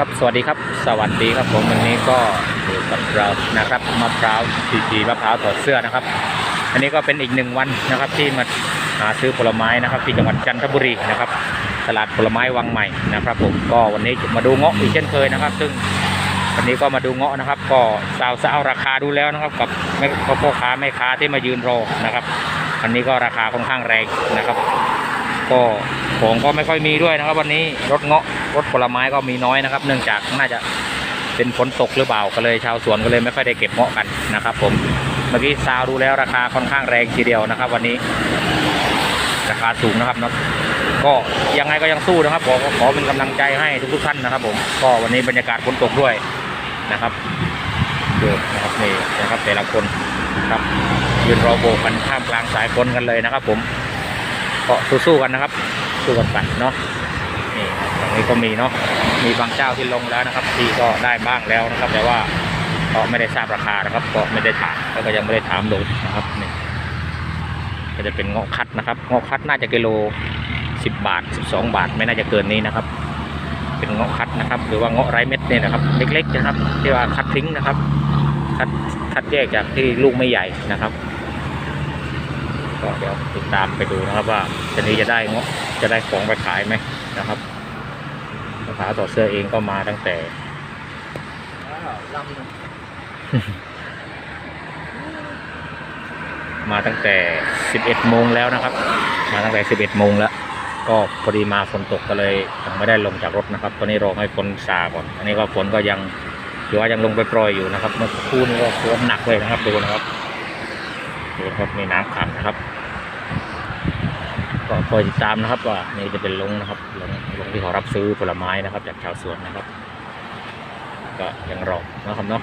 ครับสวัสดีครับ สวัสดีครับผมวันนี้ก็อยู่กับเรานะครับมะพร้าวทีทีมะพร้าวถอดเสื้อนะครับ อันนี้ก็เป็นอีกหนึ่งวันนะครับที่มาหาซื้อผลไม้นะครับ ที่จังหวัดจันทบุรีนะครับ ตลาดผลไม้วังใหม่นะครับ ผมก็วันนี้มาดูเงาะอีกเช่นเคยนะครับ ซึ่งวันนี้ก็มาดูเงาะนะครับ ก็สาวสาวราคาดูแล้วนะครับ กับแม่พ่อค้าแม่ค้าที่มายืนรอนะครับอันนี้ก็ราคาค่อนข้างแรงนะครับ ก็ของก็ไม่ค่อยมีด้วยนะครับ วันนี้รถเงาะ รถผลไม้ก็มีน้อยนะครับ เนื่องจากน่าจะเป็นฝนตกหรือเปล่าก็เลยชาวสวนก็เลยไม่ค่อยได้เก็บเงาะกันนะครับ ผมเมื่อกี้ซาวดูแล้วราคาค่อนข้างแรงทีเดียวนะครับ วันนี้ราคาสูงนะครับเนาะก็ยังไงก็ยังสู้นะครับขอขอเป็นกำลังใจให้ทุกๆท่านนะครับ ผมก็วันนี้บรรยากาศฝนตกด้วยนะครับเดือนะครับนี่นะครับแต่ละคนครับยืนรอโบกกันท่ามกลางสายฝนกันเลยนะครับ ผมก็สู้ๆกันนะครับ สู้กันไปเนาะ นี่ตรงนี้ก็มีเนาะมีบางเจ้าที่ลงแล้วนะครับ ที่ก็ได้บ้างแล้วนะครับ แต่ว่าก็ไม่ได้ทราบราคานะครับ ก็ไม่ได้ถามแล้วก็ยังไม่ได้ถามโดนนะครับนี่ก็จะเป็นเงาะคัดนะครับเงาะคัดน่าจะกิโล 10 บาท 12 บาท ไม่น่าจะเกินนี้นะครับ เป็นเงาะคัดนะครับ หรือว่าเงาะไร้เม็ดเนี่ยนะครับ เล็กๆนะครับ ที่ว่าคัดทิ้งนะครับ คัดคัดแยกจากที่ลูกไม่ใหญ่นะครับก็เดี๋ยวติดตามไปดูนะครับว่าจะนี้จะได้เงาะจะได้ของไปขายไหมนะครับ มะพร้าวต่อเสื้อเองก็มาตั้งแต่มาตั้งแต่ 11 โมงแล้วนะครับ มาตั้งแต่ 11 โมงแล้ว ก็พอดีมาฝนตกก็เลยยังไม่ได้ลงจากรถนะครับ ตอนนี้รอให้ฝนซาก่อน อันนี้ก็ฝนก็ยังถือว่ายังลงไปปล่อยๆอยู่นะครับ เมื่อสักครู่นี้ก็ฝนหนักเลยนะครับ ดูนะครับ ดูนะครับ มีน้ำขังนะครับ ก็คอยติดตามนะครับว่านี่จะเป็นลงนะครับลงลงที่เขารับซื้อผลไม้นะครับ จากชาวสวนนะครับ ก็ยังรอนะครับเนาะ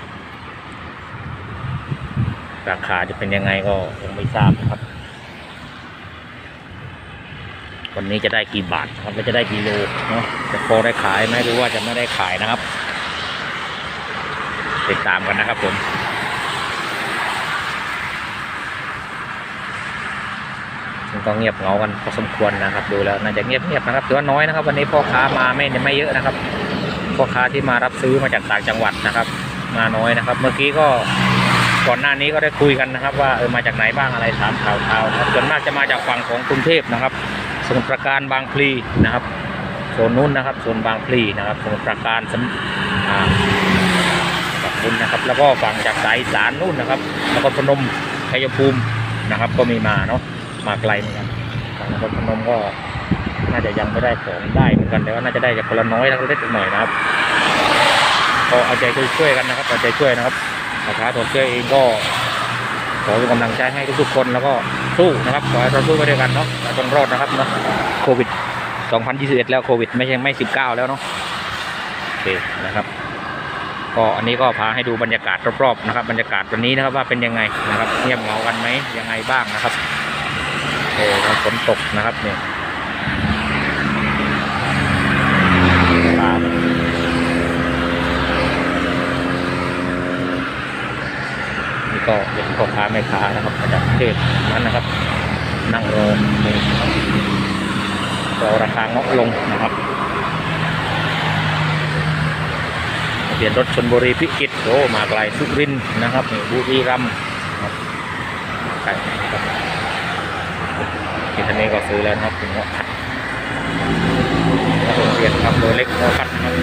ราคาจะเป็นยังไงก็ยังไม่ทราบนะครับ วันนี้จะได้กี่บาทครับว่าจะได้กี่โลเนาะจะพอได้ขายไหมหรือว่าจะไม่ได้ขายนะครับ ติดตามกันนะครับผม มันก็เงียบเงากันพอสมควรนะครับ ดูแล้วน่าจะเงียบเงียบนะครับถือว่าน้อยนะครับ วันนี้พ่อค้ามาไม่ไม่เยอะนะครับพ่อค้าที่มารับซื้อมาจากต่างจังหวัดนะครับ มาน้อยนะครับ เมื่อกี้ก็ก่อนหน้านี้ก็ได้คุยกันนะครับ ว่าเออมาจากไหนบ้างอะไรถามข่าวข่าวนะครับส่วนมากจะมาจากฝั่งของกรุงเทพนะครับ สมุทรปราการบางพลีนะครับโซนนู้นนะครับโซนบางพลีนะครับ สมุทรปราการสมอ่าขอบคุณนะครับ แล้วก็ฝั่งจากสายสานนู่นนะครับนครพนมชัยภูมินะครับ ก็มีมาเนาะ มาไกลเหมือนกันฝั่งนครพนมก็น่าจะยังไม่ได้ของได้เหมือนกันแต่ว่าน่าจะได้จากคนละน้อยนะเล็กหน่อยนะครับก็เอาใจช่วยๆกันนะครับเอาใจช่วยนะครับราคาตัวเสื้อเองก็ขอเป็นกำลังใจให้ทุกๆคนแล้วก็สู้นะครับขอให้เราสู้ไปด้วยกันเนาะเราต้องรอดนะครับเนาะโควิด 2021 แล้วโควิด ไม่ใช่ไม่ 19 แล้วเนาะโอเคนะครับ ก็อันนี้ก็พาให้ดูบรรยากาศรอบๆนะครับบรรยากาศวันนี้นะครับว่าเป็นยังไงนะครับเงียบเหงากันไหมยังไงบ้างนะครับ โอ้ครับฝนตกนะครับเนี่ยตามนี่ก็เป็นพ่อค้าแม่ค้านะครับมาจากเทศนั้นนะครับ นั่งรอนี่ครับรอราคาเงาะลงนะครับเปลี่ยนรถชนบุรีพิจิตรโอ้มาไกลสุรินนะครับนี่บุรีรัมย์ไกลนะครับ ที่ท่านนี้ก็ซื้อแล้วนะครับถึงว่าโรงเรียนครับตัวเล็กโมคัดนะครับ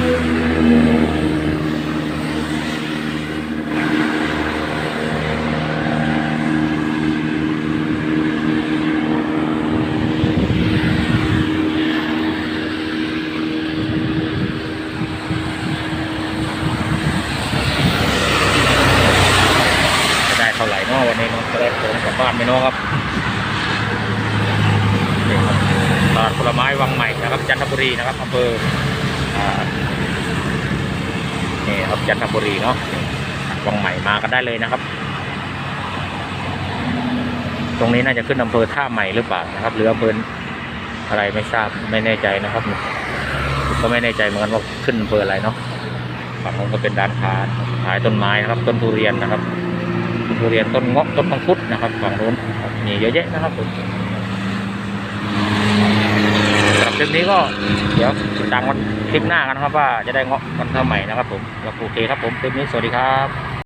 จะได้เท่าไหร่เนาะวันนี้เนาะจะได้ของกลับบ้านไหมเนาะครับ นี่ครับต ลาดผลไม้วังใหม่นะครับ จันทบุรีนะครับอำเภอนี่ครับจันทบุรีเนาะวังใหม่มากันได้เลยนะครับ ตรงนี้น่าจะขึ้นอำเภอท่าใหม่หรือเปล่านะครับ หรืออำเภออะไรไม่ทราบไม่แน่ใจนะครับ ก็ไม่แน่ใจเหมือนกันว่าขึ้นอำเภออะไรเนาะฝั่งนู้นก็เป็นร้านค้าขายต้นไม้นะครับ ต้นทุเรียนนะครับต้นทุเรียนต้นเงาะต้นมังคุดนะครับฝั่งนู้นมีเยอะแยะนะครับผม สำหรับค ลิปนี้ก็เดี๋ยวติดตามกันคลิปหน้ากันนะครับว่าจะได้เงาะกันเท่าไหร่นะครับผมโอเคครับผมคลิปนี้สวัสดีครับ